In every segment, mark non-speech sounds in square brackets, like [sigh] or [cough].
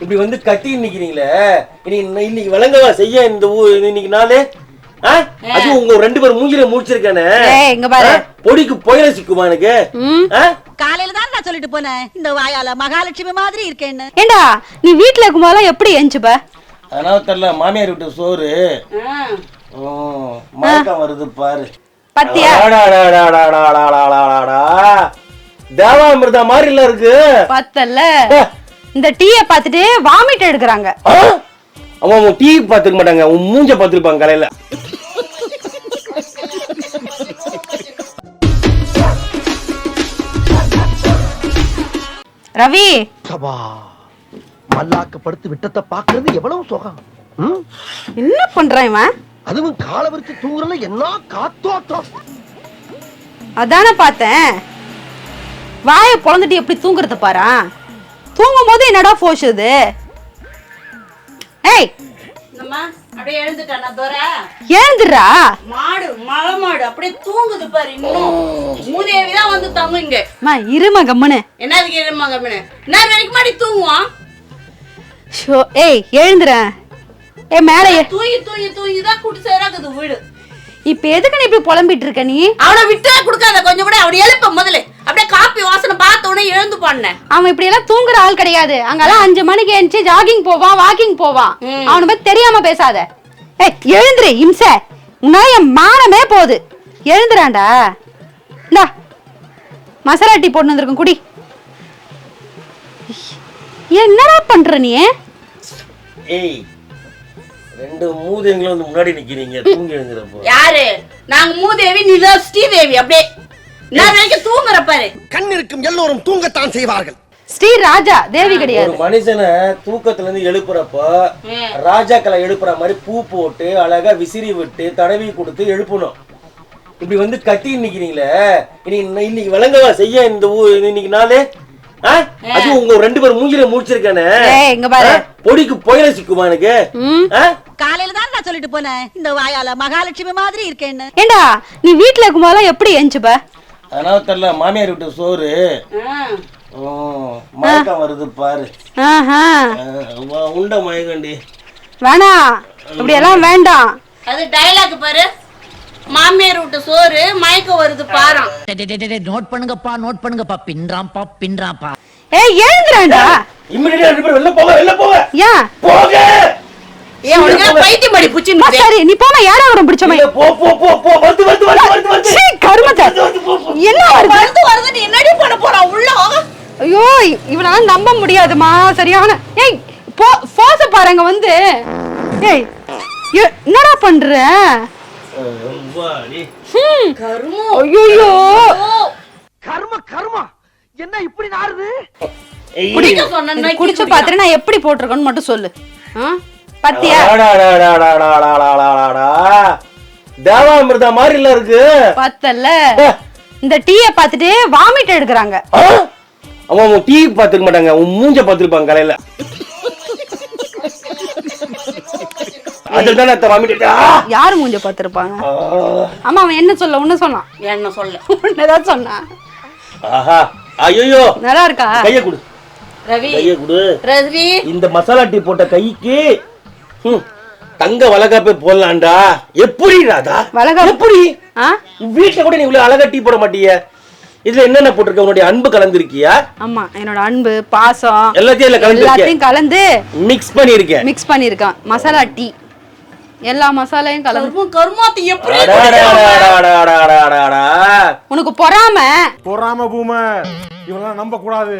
இப்படி வந்து கட்டி நிக்கிறீங்களே? இன்னைக்கு இன்னைக்கு செய்ய இந்த ஊர் இன்னைக்கு நாளு? அது உங்க ரெண்டு பேரும் மூஞ்சில முடிச்சிருக்கானே எங்க பாரு. பொடிக்கு புயல சிக்குமா எனக்கு? காலையில தான் நான் சொல்லிட்டு போனேன். இந்த வாயால மகாலட்சுமி மாதிரி இருக்கேன் ஏண்டா நீ வீட்ல இருக்கும்போதெல்லாம் எப்படி எஞ்சுப்ப அதனால தெரியல மாமியார் விட்டு சோறு. மயக்கம் வருது பாரு. பத்தியா? தேவாமிர்தா மாதிரி இல்ல இருக்கு. பத்தல்ல இந்த டீய பார்த்துட்டு வாமிட் எடுக்கறாங்க? அவன் உன் டிவி பார்த்துக்க மாட்டாங்க. உன் மூஞ்ச பார்த்துருப்பாங்க காலையில. ரவி. சபா மல்லாக்க படுத்து விட்டத்தை பாக்குறது எவ்வளவு சுகம்? ம்? என்ன பண்றான் இவன்? அதுவும் காலை விரிச்சு தூங்குறல என்ன காத்தோட்டம்? அதானே பார்த்தேன். வாயை பொழந்துட்டு எப்படி தூங்குறத பாரா? தூங்கும் போது என்னடா போஷ் இது ஏய் அப்படியே எழுந்துட்டானா தோர மாடு மலை மாடு அப்படியே தூங்குது பாரு இன்னும். மூதேவி தான் வந்து தங்கும் இங்க. அம்மா இருமா கம்முன்னு என்னது கேளுமா கம்மனு என்ன வரைக்கும் மாடி தூங்குவான். ஷோ ஏய் எழுந்துறேன் ஏ மேல தூங்கி தூங்கி தூங்கி தான் குடி சேராக்குது வீடு. இப்ப எதுக்கு நீ இப்படி புலம்பிட்டு இருக்க நீ? அவனை விட்டே கொடுக்காத கொஞ்சம் கூட அவனை எழுப்ப முதல்ல. அப்படியே காப்பி வாசனை பார்த்த உடனே எழுந்து பண்ண. அவன் இப்படி எல்லாம் தூங்குற ஆள் கிடையாது. அங்கெல்லாம் அஞ்சு மணிக்கு எழுந்துச்சு ஜாகிங் போவான் வாக்கிங் போவான் அவனை பத்தி தெரியாம பேசாத. ஏய் எழுந்துரு இம்ச. உன்னால என் மானமே போகுது. எழுந்துறான்டா. இந்தா மசாலா டீ போட்டு வந்திருக்கேன் குடி என்னடா பண்ற நீ? ஏய் ரெண்டு மூதைங்களும் வந்து முன்னாடி நிக்கிறீங்க. தூங்கி எழுந்துறப்போ யாரு? நாங்க மூதேவி நீ தான் ஸ்ரீதேவி அப்படியே நான் தூங்குற பாரு. கண் இருக்கும் எல்லோரும் தூங்கத்தான் செய்வார்கள். ஸ்ரீ ராஜா தேவி கிடையாது. ஒரு மனுஷனை தூக்கத்துல இருந்து எழுப்புறப்போ ராஜாக்களை எழுப்புற மாதிரி பூ போட்டு அழகா விசிறி விட்டு தடவி கொடுத்து எழுப்பணும். இப்படி வந்து கத்தி நிக்கிறீங்களே இன்னைக்கு இன்னைக்கு விளங்கவா செய்ய இந்த ஊ இன்னைக்கு நாளு? அதுவும் உங்க ரெண்டு பேரும் மூஞ்சில முடிச்சிருக்கானே. ஏய், இங்க பாரு. பொடிக்கு புயல சிக்குமா எனக்கு? காலையில தான் நான் சொல்லிட்டு போனேன் இந்த வாயால மகாலட்சுமி மாதிரி இருக்கேன்னு. ஏண்டா நீ வீட்ல இருக்கும்போதெல்லாம் எப்படி எஞ்சுப்ப அதனால தெரியல மாமியார் விட்டு சோறு. மயக்கம் வருது பாரு. உண்ட மயக்கண்டி வேணாம் இப்படி எல்லாம் வேண்டாம். அது டயலாக் பாரு. மாமியார் விட்டு சோறு மயக்கம் வருது பாரம் டே, டே, டே, டே, டே, நோட் பண்ணுங்கப்பா நோட் பண்ணுங்கப்பா. பின்றாம்பா பின்றாம்பா ஏய் எழுந்துறான்டா இம்மிடியா ரெண்டு பேரும் வெளில போக வெளில போக ஏன் போக ஏன் உனக்கு பைத்தியம் படி அம்மா, புச்சின்னு சரி நீ போமா யாரா வரும் பிடிச்ச இல்ல, மாதிரி போ போ போ போ வருது வருது என்ன வருது? வருது நீ என்னடி பண்ண போறா? உள்ள ஐயோ இவனால நம்ப முடியாதுமா சரியான. ஏய் போ பாருங்க வந்து. ஏய் என்னடா பண்ற? ஐயோ கர்ம. கர்ம. என்ன இப்படி நாறுது? குடிச்சு பாத்துட்டு நான் எப்படி போட்டிருக்கேன்னு மட்டும் சொல்லு. பத்தியா? தேவாமிர்தா மாதிரி இல்ல இருக்கு. பத்தல. இந்த டீய பார்த்துட்டு வாமிட் எடுக்கறாங்க? அவன் உன் டிவி பார்த்துக்க மாட்டாங்க. உன் மூஞ்ச பார்த்துருப்பாங்க காலையில. அதுதானே அத்தை வாமிட்டு ஆ! யாரு மூஞ்ச பார்த்திருப்பாங்க. ஆமா அவன் என்ன சொல்ல உன்ன சொன்னான்? என்ன சொல்ல? உன்னதான் சொன்னான் ஆஹா. ஐயோ நல்லா இருக்கா? கைய கொடு. ரவி. கைய கொடு. ரவி. இந்த மசாலா டீ போட்ட கைக்கு ஹம், தங்க வளகாப்பே போடலாம்டா. எப்படி ராதா? எப்படி? வீட்டுல கூட நீ இவ்வளவு அழகா டீ போட மாட்டிய? இதுல என்னென்ன போட்டிருக்க? உன்னுடைய அன்பு கலந்துருக்கியா? ஆமா என்னோட அன்பு பாசம் எல்லாத்தையும் எல்லாத்தையும் கலந்து மிக்ஸ் பண்ணிருக்கேன் மிக்ஸ் பண்ணிருக்கான் மசாலா டீ. எல்லா மசாலையும் கலந்து கருமாத்தி உனக்கு பொறாம? பொறாம பூம. இவெல்லாம் நம்ப கூடாது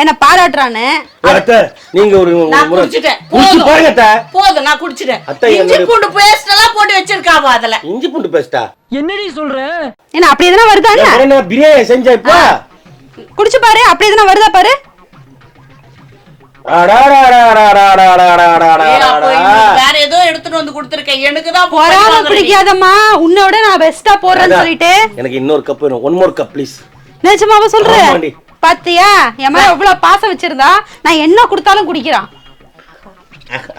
என்ன பாராட்டுறானு? நீங்க ஒரு முறை குடிச்சு நான் குடிச்சிட்டேன். இஞ்சி பூண்டு பேஸ்ட் எல்லாம் போட்டு வச்சிருக்காவா அதுல. இஞ்சி பூண்டு பேஸ்டா? என்னடி சொல்ற? என்ன அப்படி எதனா வருதா என்ன? பிரியாணி செஞ்சா குடிச்சு பாரு அப்படி எதனா வருதா பாரு? வேற ஏதோ எடுத்துட்டு வந்து கொடுத்துருக்கேன். எனக்கு தான் பொறாம பிடிக்காதம்மா. உன்னோட நான் பெஸ்டா போறேன்னு சொல்லிட்டு. எனக்கு இன்னொரு கப் வேணும். ஒன் மோர் கப் ப்ளீஸ் நிஜமாவா சொல்ற? ஆமாண்டி. பாத்தியா? என் மேல எவ்வளவு பாசம் வச்சிருந்தா நான் என்ன கொடுத்தாலும் குடிக்கிறான்.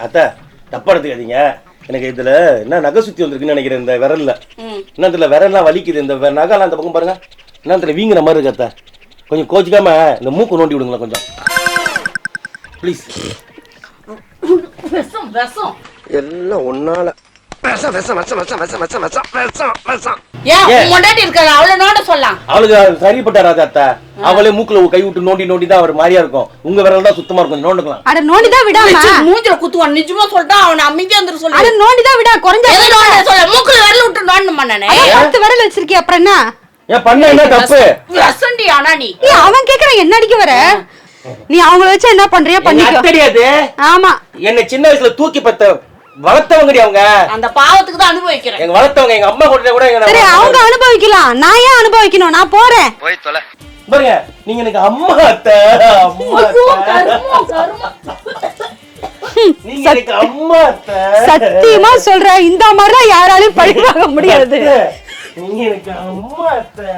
அத்தை தப்பா எடுத்துக்காதீங்க. எனக்கு இதுல என்ன நகை சுத்தி வந்திருக்குன்னு நினைக்கிறேன் இந்த விரல்ல. என்ன இதுல விரல்லாம் வலிக்குது. இந்த நகைலாம் அந்த பக்கம் பாருங்க. என்ன இதுல வீங்குற மாதிரி இருக்கு அத்தை. கொஞ்சம் கோச்சிக்காம இந்த மூக்கு நோண்டி விடுங்களேன் கொஞ்சம். ப்ளீஸ் விஷம் விஷம் எல்லாம் ஒன்னால விஷம் விஷம் விஷம் விஷம் விஷம் விஷம் விஷம் விஷம் விஷம் ஏன் ஏன்? உன் முன்னாடி இருக்காரு அவளை நோட சொல்லலாம். அவளுக்கு சரிப்பட்ட ராஜாத்தா அவளே மூக்குல கை விட்டு நோண்டி நோண்டி தான் அவர் மாதிரியா இருக்கும். உங்க விரல் தான் சுத்தமா இருக்கும். நோண்டுக்கலாம். அட நோண்டிதான் விடாம. வச்சு மூஞ்சில குத்துவான். நிஜமா சொல்லிட்டான் அவனை அமைதியா வந்துரு அட சொல்லு நோண்டிதான் விடா குறைஞ்ச எதை நோண்ட சொல்ல? மூக்குல விரல விட்டு நோண்டணுமா நானு? பத்து விரல் வச்சிருக்கே அப்புறம் என்ன? ஏன் பண்ண என்ன தப்பு? விஷண்டி ஆனா நீ அவன் கேக்குறான் என்ன அடிக்க வர? நீ அவங்கள வச்சு என்ன பண்றியா பண்ணிக்கோ. தெரியாது. ஆமா. என்னை சின்ன வயசுல தூக்கி பத்த வளர்த்தவங்கடி அவங்க. அந்த பாவத்துக்கு தான் அனுபவிக்கிறேன். எங்க வளர்த்தவங்க எங்க அம்மா கூட கூட சரி அவங்க அனுபவிக்கலாம். நான் ஏன் அனுபவிக்கணும்? நான் போறேன். போய் தொலை. பாருங்க நீங்க எனக்கு அம்மா அத்தை அம்மா அத்தை. கருமம், கருமம். நீங்க எனக்கு அம்மா அத்தை. சத்தியமா சொல்றேன் இந்த மாதிரிலாம் யாராலையும் பழி வாங்க முடியாது. எனக்கு அம்மா அத்தை.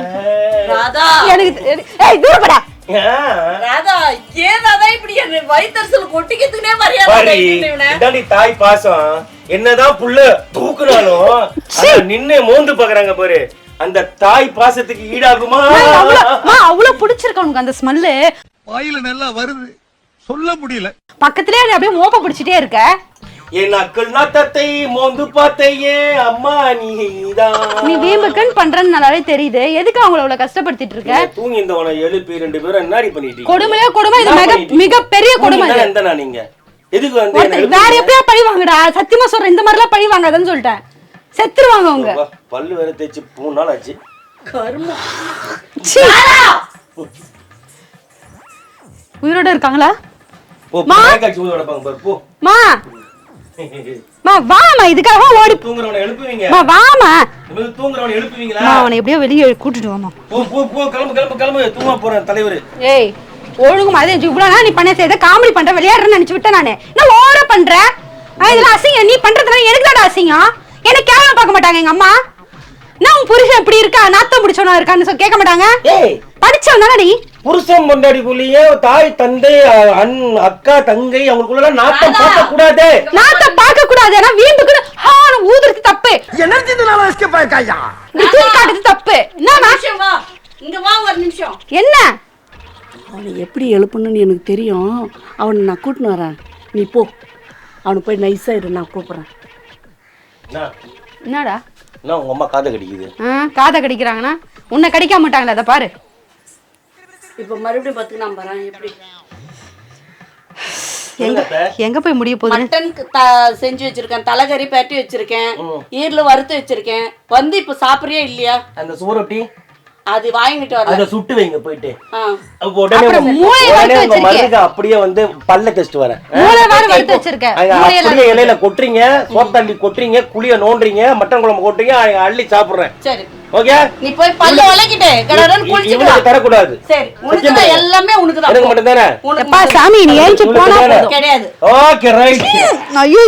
ராதா ராதா இப்படி என்ன வயிற்றுல கொட்டிக்கிறதுக்குனே மரியாதை தாய் பாசம். என்னதான் புள்ள தூக்குனாலும் [laughs] நின்னு மோந்து பாக்குறாங்க பாரு. அந்த தாய் பாசத்துக்கு ஈடாகுமா? அவ்வளவு பிடிச்சிருக்கு உனக்கு அந்த ஸ்மெல்லு. வாயில நல்லா வருது. சொல்ல முடியல. பக்கத்துலயே அப்படியே மோப்ப பிடிச்சிட்டே இருக்க. என் அக்கள் நாத்தத்தை மோந்து பார்த்தையே அம்மா நீதான் நீ வீம்புக்குன்னு பண்றன்னு நல்லாவே தெரியுது எதுக்கு அவங்கள அவ்வளவு கஷ்டப்படுத்திட்டு இருக்க தூங்கி இருந்தவனை எழுப்பி ரெண்டு பேரும் என்னடி பண்ணிட்டு இருக்கீங்க? கொடுமையிலே கொடுமை இது மிக மிகப்பெரிய இருக்கீங்க? கொடுமை இது. இருந்தனா நீங்க எதுக்கு வந்து என்னை ஒருத்தர் வேற? எப்படியா பழி வாங்கடா சத்தியமா சொல்றேன் இந்த மாதிரிலாம் பழி வாங்காதன்னு சொல்லிட்டேன் செத்துருவாங்க அவங்க வா, பல்லு வேற தேய்ச்சி மூணு நாள் ஆச்சு. சீ. உயிரோட இருக்காங்களா போ ஊத பாரு போ மா மா வாமா இதுக்காக ஓடி தூங்குறவனை எழுப்புவீங்க. மா வாமா. இனிமேல் தூங்குறவனை எழுப்புவீங்களா? மா அவனை எப்படியோ வெளியே கூட்டிட்டு வாமா. போ போ போ கிளம்பு கிளம்பு கிளம்பு. தூங்க போறேன் தலைவர். ஏய் ஒழுங்கு மாதிரி இவ்வளவு நீ பண்ண செய்த காமெடி பண்ற விளையாடுறேன்னு நினைச்சு விட்டேன் நானு. நான் ஓர பண்ற? ஆ, இதெல்லாம் அசிங்கம். நீ பண்றதுனால எனக்கு தான் அசிங்கம். எனக்கு கேவலம் பார்க்க மாட்டாங்க எங்க அம்மா. நான் உன் புருஷன் இப்படி இருக்கா? நாத்தம் பிடிச்சவனா இருக்கான்னு சொல்லி கேட்க மாட்டாங்க. ஏய். படிச்சவன் நீ? புருஷன் பொண்டாடிக்குள்ளேயே தாய் தந்தை அண் அக்கா தங்கை அவங்களுக்குள்ள நாட்டம் பார்க்க கூடாது நாத்தம் பார்க்க கூடாது ஆனா வீம்புக்கு ஹான ஊதுறது தப்பு. எனர்ஜி இதனால எஸ்கேப் ஆயிருக்காயா? இப்படி தூக்கி காட்டுறது தப்பு. வா. இங்க வா ஒரு நிமிஷம். என்ன? அவனை எப்படி எழுப்பணும்னு எனக்கு தெரியும். அவனை நான் கூட்டின்னு வரேன். நீ போ. அவனை போய் நைஸா இரு நான் கூப்பிடுறேன். என்ன என்னடா? என்ன உங்க அம்மா காதை கடிக்குது. ஆ, காதை கடிக்கிறாங்கன்னா உன்னை கடிக்க மாட்டாங்களா அதை பாரு. இப்ப மறுபடியும் பார்த்து நான் வரேன். எப்படி? எங்க எங்க போய் முடிய போகுது மட்டன் செஞ்சு வச்சிருக்கேன். தலைகறி பேட்டி வச்சிருக்கேன். ஈரல வறுத்து வச்சிருக்கேன். வந்து இப்ப சாப்பிடுறியா இல்லையா? அந்த சூரொட்டி அது வாங்கிட்டு வரல. அதை சுட்டு வைங்க போயிட்டு. உடனே உடனே உங்க. மருக அப்படியே வந்து பல்ல டெஸ்ட் வரேன். மூளை வேற வறுத்து அப்படியே இலையில கொட்டுறீங்க சோத்தள்ளி கொட்டுறீங்க புளிய நோண்டுறீங்க மட்டன் குழம்பு கொட்டுறீங்க அள்ளி சாப்பிடுறேன். சரி. ஓகே நீ போய் பல்ல வளைக்கிட்டு கடகடன்னு குளிச்சுட்டு வா. இவனுக்கு தரக்கூடாது. சரி உனக்கு எல்லாமே உனக்கு தான். எனக்கு மட்டும் தானே? எப்பா சாமி நீ ஏஞ்சி போனா கிடையாது. ஓகே ரைட் ஐயோ.